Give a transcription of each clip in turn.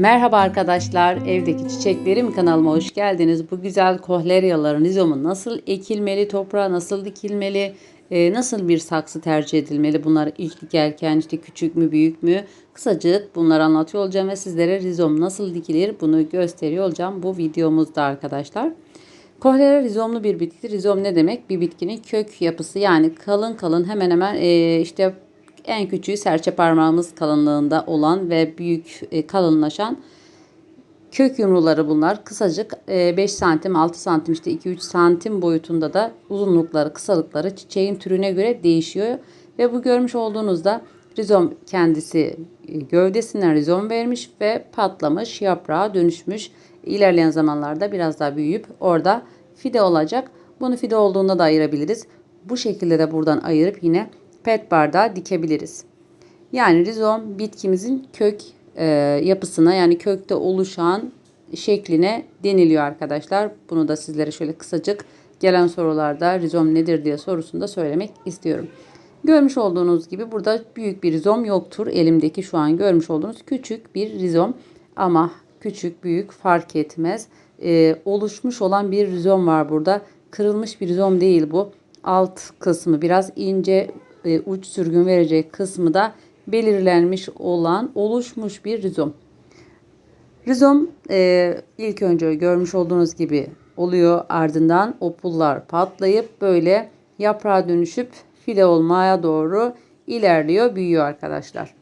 Merhaba arkadaşlar, evdeki çiçeklerim kanalıma hoş geldiniz. Bu güzel kohleryaların rizomu nasıl ekilmeli, toprağa nasıl dikilmeli, e, nasıl bir saksı tercih edilmeli, bunları ilk dikerken işte küçük mü büyük mü, kısacık bunları anlatıyor olacağım ve sizlere rizom nasıl dikilir bunu gösteriyor olacağım bu videomuzda arkadaşlar. Kohlera rizomlu bir bitki. Rizom ne demek? Bir bitkinin kök yapısı yani kalın kalın hemen hemen e, işte en küçüğü serçe parmağımız kalınlığında olan ve büyük e, kalınlaşan kök yumruları bunlar. Kısacık e, 5 santim 6 santim işte 2-3 santim boyutunda da uzunlukları kısalıkları çiçeğin türüne göre değişiyor. Ve bu görmüş olduğunuzda rizom kendisi e, gövdesinden rizom vermiş ve patlamış yaprağa dönüşmüş. İlerleyen zamanlarda biraz daha büyüyüp orada fide olacak. Bunu fide olduğunda da ayırabiliriz. Bu şekilde de buradan ayırıp yine pet bardağı dikebiliriz. Yani rizom bitkimizin kök e, yapısına yani kökte oluşan şekline deniliyor arkadaşlar. Bunu da sizlere şöyle kısacık gelen sorularda rizom nedir diye sorusunda söylemek istiyorum. Görmüş olduğunuz gibi burada büyük bir rizom yoktur. Elimdeki şu an görmüş olduğunuz küçük bir rizom ama küçük büyük fark etmez. Ee, oluşmuş olan bir rizom var burada. Kırılmış bir rizom değil bu. Alt kısmı biraz ince e, uç sürgün verecek kısmı da belirlenmiş olan oluşmuş bir rizom. Rizom e, ilk önce görmüş olduğunuz gibi oluyor. Ardından o pullar patlayıp böyle yaprağa dönüşüp file olmaya doğru ilerliyor, büyüyor arkadaşlar.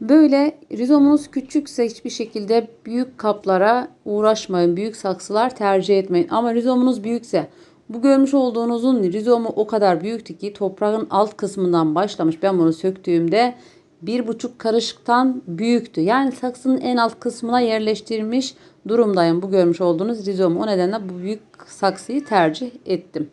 Böyle rizomunuz küçükse hiçbir şekilde büyük kaplara uğraşmayın. Büyük saksılar tercih etmeyin. Ama rizomunuz büyükse bu görmüş olduğunuzun rizomu o kadar büyüktü ki toprağın alt kısmından başlamış. Ben bunu söktüğümde bir buçuk karışıktan büyüktü. Yani saksının en alt kısmına yerleştirmiş durumdayım. Bu görmüş olduğunuz rizomu. O nedenle bu büyük saksıyı tercih ettim.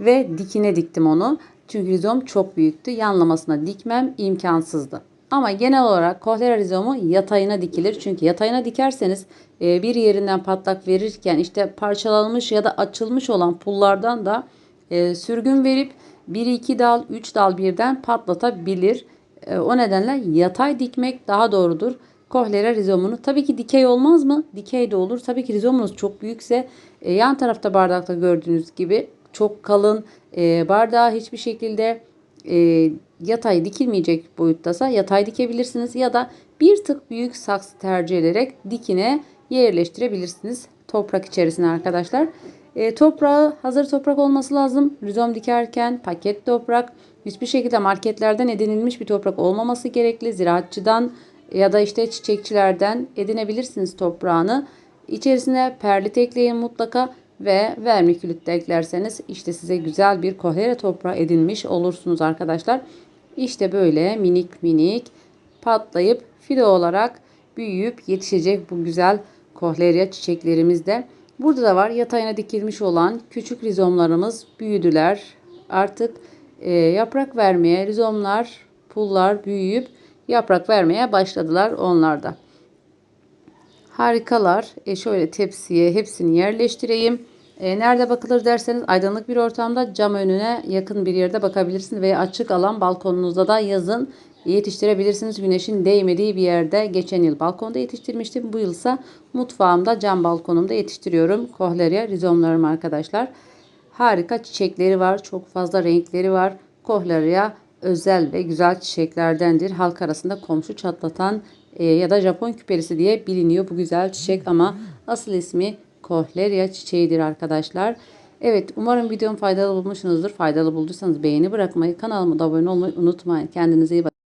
Ve dikine diktim onu. Çünkü rizom çok büyüktü. Yanlamasına dikmem imkansızdı. Ama genel olarak kohlera rizomu yatayına dikilir. Çünkü yatayına dikerseniz e, bir yerinden patlak verirken işte parçalanmış ya da açılmış olan pullardan da e, sürgün verip 1-2 dal 3 dal birden patlatabilir. E, o nedenle yatay dikmek daha doğrudur. Kohlera rizomunu tabii ki dikey olmaz mı? Dikey de olur. Tabii ki rizomunuz çok büyükse yan tarafta bardakta gördüğünüz gibi çok kalın bardağı hiçbir şekilde e, yatay dikilmeyecek boyuttasa yatay dikebilirsiniz ya da bir tık büyük saksı tercih ederek dikine yerleştirebilirsiniz toprak içerisine arkadaşlar. E, toprağı hazır toprak olması lazım. Rizom dikerken paket toprak hiçbir şekilde marketlerden edinilmiş bir toprak olmaması gerekli. Ziraatçıdan ya da işte çiçekçilerden edinebilirsiniz toprağını. İçerisine perlit ekleyin mutlaka ve vermikülit de eklerseniz işte size güzel bir kohere toprağı edinmiş olursunuz arkadaşlar. İşte böyle minik minik patlayıp filo olarak büyüyüp yetişecek bu güzel kohlerya çiçeklerimiz de. Burada da var yatayına dikilmiş olan küçük rizomlarımız büyüdüler. Artık e, yaprak vermeye rizomlar, pullar büyüyüp yaprak vermeye başladılar onlar da. Harikalar. E şöyle tepsiye hepsini yerleştireyim. E, nerede bakılır derseniz aydınlık bir ortamda cam önüne yakın bir yerde bakabilirsiniz veya açık alan balkonunuzda da yazın yetiştirebilirsiniz. Güneşin değmediği bir yerde geçen yıl balkonda yetiştirmiştim. Bu yılsa mutfağımda cam balkonumda yetiştiriyorum. Kohleria rizomlarım arkadaşlar. Harika çiçekleri var. Çok fazla renkleri var. Kohleria özel ve güzel çiçeklerdendir. Halk arasında komşu çatlatan e, ya da Japon küperisi diye biliniyor bu güzel çiçek ama asıl ismi Kohleria çiçeğidir arkadaşlar. Evet umarım videom faydalı bulmuşsunuzdur. Faydalı bulduysanız beğeni bırakmayı, kanalıma da abone olmayı unutmayın. Kendinize iyi bakın.